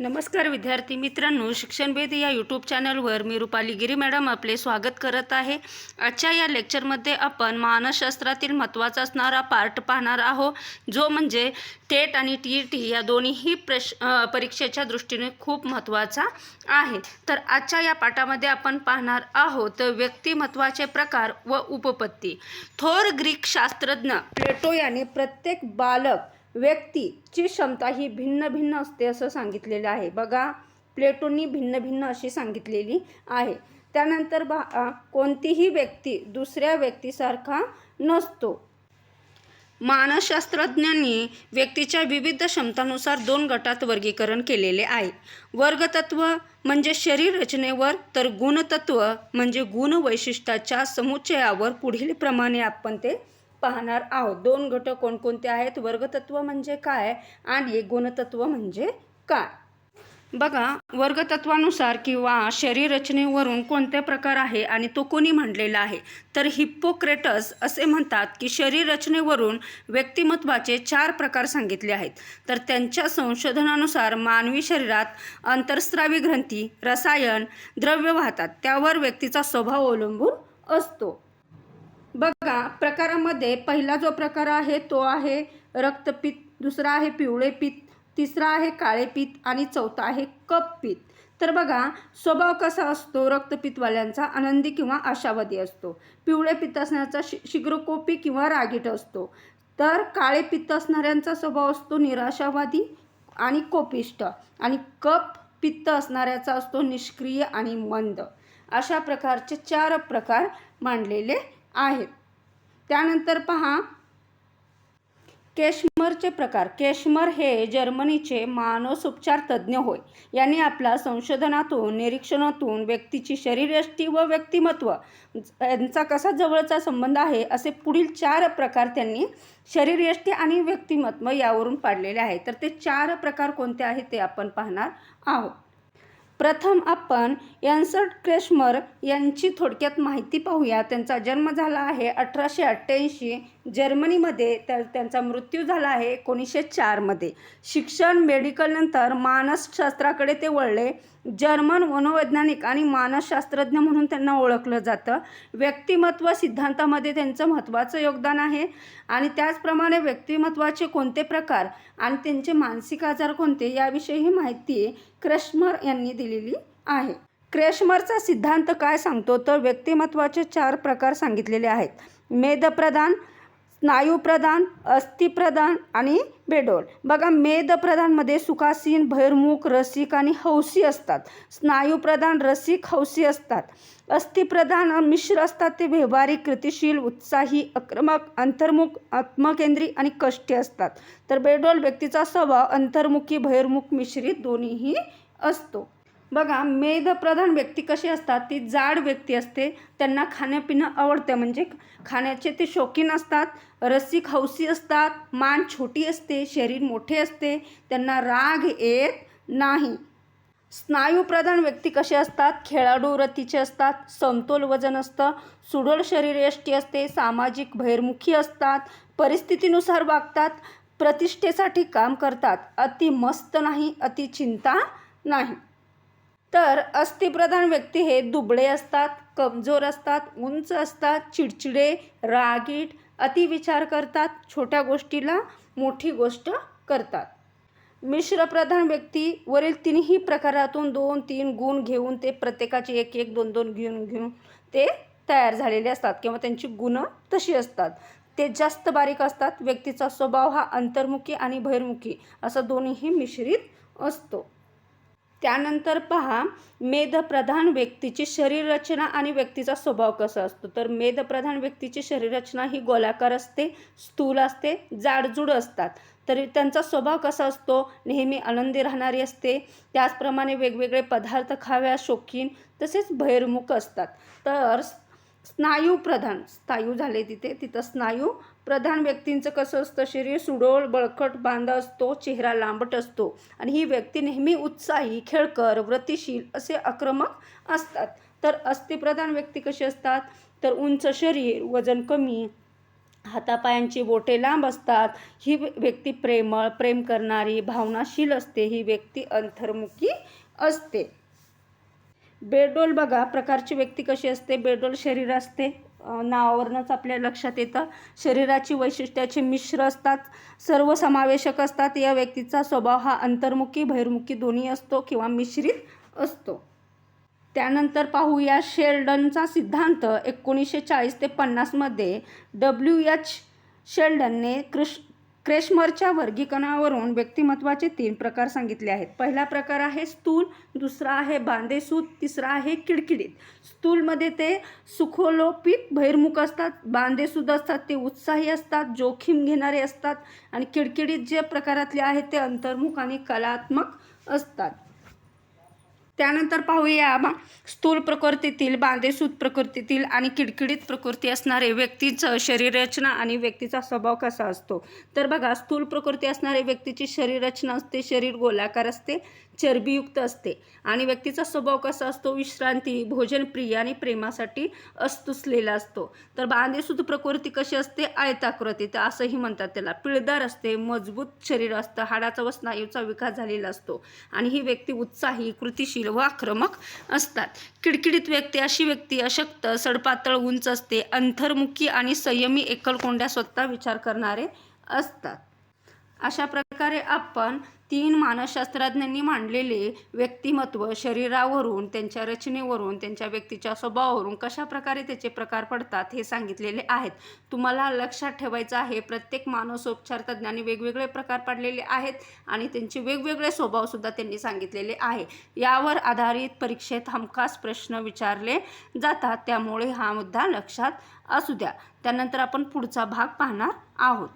नमस्कार विद्यार्थी मित्रांनो शिक्षणभेद या यूट्यूब चॅनलवर मी रुपाली गिरी मॅडम आपले स्वागत करत आहे. आजच्या या लेक्चरमध्ये आपण मानसशास्त्रातील महत्त्वाचा असणारा पार्ट पाहणार आहोत जो म्हणजे टेट आणि टी ई टी या दोन्हीही प्रश परीक्षेच्या दृष्टीने खूप महत्त्वाचा आहे. तर आजच्या या पाठामध्ये आपण पाहणार आहोत व्यक्तिमत्वाचे प्रकार व उपपत्ती. थोर ग्रीक शास्त्रज्ञ प्लेटो याने प्रत्येक बालक व्यक्तीची क्षमता ही भिन्न भिन्न असते असं सांगितलेलं आहे. बघा प्लेटोनी भिन्न भिन्न अशी सांगितलेली आहे. त्यानंतर बा कोणतीही व्यक्ती दुसऱ्या व्यक्तीसारखा नसतो. मानसशास्त्रज्ञांनी व्यक्तीच्या विविध क्षमतानुसार दोन गटात वर्गीकरण केलेले आहे. वर्गतत्व म्हणजे शरीर रचनेवर तर गुणतत्व म्हणजे गुण वैशिष्ट्याच्या समुच्चयावर पुढील प्रमाणे आपण ते पाहणार आहोत. दोन घटक कोणकोणते आहेत? वर्गतत्व म्हणजे काय? आणि गुणतत्व म्हणजे काय? बघा वर्गतत्वानुसार किंवा शरीररचनेवरून कोणते प्रकार आहे आणि तो कोणी म्हणलेला आहे? तर हिप्पोक्रेटस असे म्हणतात की शरीररचनेवरून व्यक्तिमत्वाचे चार प्रकार सांगितले आहेत. तर त्यांच्या संशोधनानुसार मानवी शरीरात अंतरस्त्रावी ग्रंथी रसायन द्रव्य वाहतात. त्यावर व्यक्तीचा स्वभाव अवलंबून असतो. बघा प्रकारामध्ये पहिला जो प्रकार आहे तो आहे रक्तपित दुसरा आहे पिवळे पित तिसरा आहे काळे पित आणि चौथा आहे कप तर बघा स्वभाव कसा असतो रक्तपितवाल्यांचा आनंदी किंवा आशावादी असतो. पिवळे पित्त असण्याचा शि शीघ्रकोपी किंवा रागीट असतो. तर काळे पित्त असणाऱ्यांचा स्वभाव असतो निराशावादी आणि कोपिष्ट आणि कप पित्त असणाऱ्याचा असतो निष्क्रिय आणि मंद. अशा प्रकारचे चार प्रकार मांडलेले आहेत. त्यानंतर पहा. केशमरचे प्रकार. केशमर हे जर्मनीचे मानसोपचार तज्ज्ञ होय. यांनी आपल्या संशोधनातून निरीक्षणातून व्यक्तीची शरीरयष्टी व व्यक्तिमत्व यांचा कसा जवळचा संबंध आहे असे पुढील चार प्रकार त्यांनी शरीरयष्टी आणि व्यक्तिमत्व यावरून पाडलेले आहे तर ते चार प्रकार कोणते आहेत ते आपण पाहणार आहोत. प्रथम आपण यन्सर्ट क्रेशमर यांची थोडक्यात माहिती पाहूया. त्यांचा जन्म झाला आहे अठराशे अठ्ठ्याऐंशी. जर्मनीमध्ये तर त्यांचा मृत्यू झाला आहे एकोणीसशे चारमध्ये शिक्षण मेडिकलनंतर मानसशास्त्राकडे ते वळले. जर्मन मनोवैज्ञानिक आणि मानसशास्त्रज्ञ म्हणून त्यांना ओळखलं जातं. व्यक्तिमत्व सिद्धांतामध्ये त्यांचं महत्त्वाचं योगदान आहे आणि त्याचप्रमाणे व्यक्तिमत्वाचे कोणते प्रकार आणि त्यांचे मानसिक आजार कोणते याविषयी माहिती क्रेशमर यांनी दिलेली आहे. क्रेशमरचा सिद्धांत काय सांगतो? तर व्यक्तिमत्वाचे चार प्रकार सांगितलेले आहेत. मेदप्रधान स्नायुप्रधान अस्थिप्रधान आणि बेडोल. बघा मेदप्रधानमध्ये सुखासीन भैरमुख रसिक आणि हौसी असतात. स्नायुप्रधान रसिक हौसी असतात. अस्थिप्रधान मिश्र असतात. ते व्यवहारिक कृतिशील उत्साही आक्रमक अंतर्मुख आत्मकेंद्री आणि कष्टी असतात. तर बेडोल व्यक्तीचा स्वभाव अंतर्मुखी बहिर्मुख मिश्रित दोन्हीही असतो. बघा मेदप्रधान व्यक्ती कशी असतात? ती जाड व्यक्ती असते. त्यांना खाण्यापिणं आवडतं. म्हणजे खाण्याचे ते शौकीन असतात. रसिक हौसी असतात. मान छोटी असते. शरीर मोठे असते. त्यांना राग येत नाही. स्नायूप्रधान व्यक्ती कसे असतात? खेळाडू रतीचे असतात. समतोल वजन असतं. सुडोल शरीरयष्टी असते. सामाजिक बहिर्मुखी असतात. परिस्थितीनुसार वागतात. प्रतिष्ठेसाठी काम करतात. अति मस्त नाही अति चिंता नाही. तर अस्थिप्रधान व्यक्ती हे दुबळे असतात कमजोर असतात उंच असतात चिडचिडे रागीट अतिविचार करतात छोट्या गोष्टीला मोठी गोष्ट करतात. मिश्रप्रधान व्यक्ती वरील तिन्ही प्रकारातून दोन तीन गुण घेऊन ते प्रत्येकाचे एक एक दोन दोन घेऊन घेऊन ते तयार झालेले असतात किंवा त्यांची गुणं तशी असतात. ते जास्त बारीक असतात व्यक्तीचा स्वभाव हा अंतर्मुखी आणि बहिर्मुखी असा दोन्हीही मिश्रित असतो. त्यानंतर पहा मेदप्रधान व्यक्तीची शरीररचना आणि व्यक्तीचा स्वभाव कसा असतो? तर मेदप्रधान व्यक्तीची शरीररचना ही गोलाकार असते स्थूल असते जाडजूड असतात. तरी त्यांचा स्वभाव कसा असतो? नेहमी आनंदी राहणारी असते. त्याचप्रमाणे वेगवेगळे पदार्थ खाव्या शौकीन तसेच बहिर्मुख असतात. तर स्नायू प्रधान. स्नायू झाले तिथे. तिथं स्नायू प्रधान व्यक्तींचं कसं असतं? शरीर सुडोळ बळकट बांधा असतो चेहरा लांबट असतो. आणि ही व्यक्ती नेहमी उत्साही खेळकर व्रतिशील असे आक्रमक असतात. तर अस्थिप्रधान व्यक्ती कशी असतात? तर उंच शरीर वजन कमी हातापायांची बोटे लांब असतात. ही व्यक्ती प्रेमळ प्रेम करणारी भावनाशील असते. ही व्यक्ती अंतर्मुखी असते. बेडोल बघा प्रकारची व्यक्ती कशी असते? बेडोल शरीर असते. नावावरूनच आपल्या लक्षात येतं. शरीराची वैशिष्ट्याचे मिश्र असतात. सर्वसमावेशक असतात. या व्यक्तीचा स्वभाव हा अंतर्मुखी बहिर्मुखी दोन्ही असतो किंवा मिश्रित असतो. त्यानंतर पाहूया शेल्डनचा सिद्धांत. एकोणीसशे चाळीस ते पन्नासमध्ये डब्ल्यू एच शेल्डनने क्रिश क्रेशमरच्या वर्गीकरणावरून व्यक्तिमत्वाचे तीन प्रकार सांगितले आहेत. पहिला प्रकार आहे स्थूल दुसरा आहे बांधेसूद तिसरा आहे किडकिडीत. स्थूलमध्ये ते सुखोलोपिक बहिर्मुख असतात बांधेसूद असतात ते उत्साही असतात जोखीम घेणारे असतात आणि किडकिडीत जे प्रकारातले आहेत ते अंतर्मुख आणि कलात्मक असतात. त्यानंतर पाहूया बा स्थूल प्रकृतीतील बांधेसूद प्रकृतीतील आणि किडकिडीत प्रकृती असणारे व्यक्तीचं शरीररचना आणि व्यक्तीचा स्वभाव कसा असतो? तर बघा स्थूल प्रकृती असणारे व्यक्तीची शरीररचना असते शरीर गोलाकार असते. चरबीयुक्त असते. आणि व्यक्तीचा स्वभाव कसा असतो? विश्रांती भोजनप्रिय आणि प्रेमासाठी अस्तुसलेला असतो. तर बांधेसुद्धा प्रकृती कशी असते? आयताकृती. तर असंही म्हणतात त्याला. पिळदार असते मजबूत शरीर असतं हाडाचा व स्नायूचा विकास झालेला असतो. आणि ही व्यक्ती उत्साही कृतिशील व आक्रमक असतात. किडकिडीत व्यक्ती अशी व्यक्ती अशक्त सडपातळ उंच असते. अंतर्मुखी आणि संयमी एकलकोंड्या स्वतः विचार करणारे असतात. अशा प्रकारे आपण तीन मानसशास्त्रज्ञांनी मांडलेले व्यक्तिमत्व शरीरावरून त्यांच्या रचनेवरून त्यांच्या व्यक्तीच्या स्वभावावरून कशा प्रकारे त्याचे प्रकार पडतात हे सांगितलेले आहेत. तुम्हाला लक्षात ठेवायचं आहे प्रत्येक मानसोपचार तज्ज्ञांनी वेगवेगळे प्रकार पाडलेले आहेत आणि त्यांचे वेगवेगळे स्वभावसुद्धा त्यांनी सांगितलेले आहे. यावर आधारित परीक्षेत हमखास प्रश्न विचारले जातात त्यामुळे हा मुद्दा लक्षात असू द्या. त्यानंतर आपण पुढचा भाग पाहणार आहोत.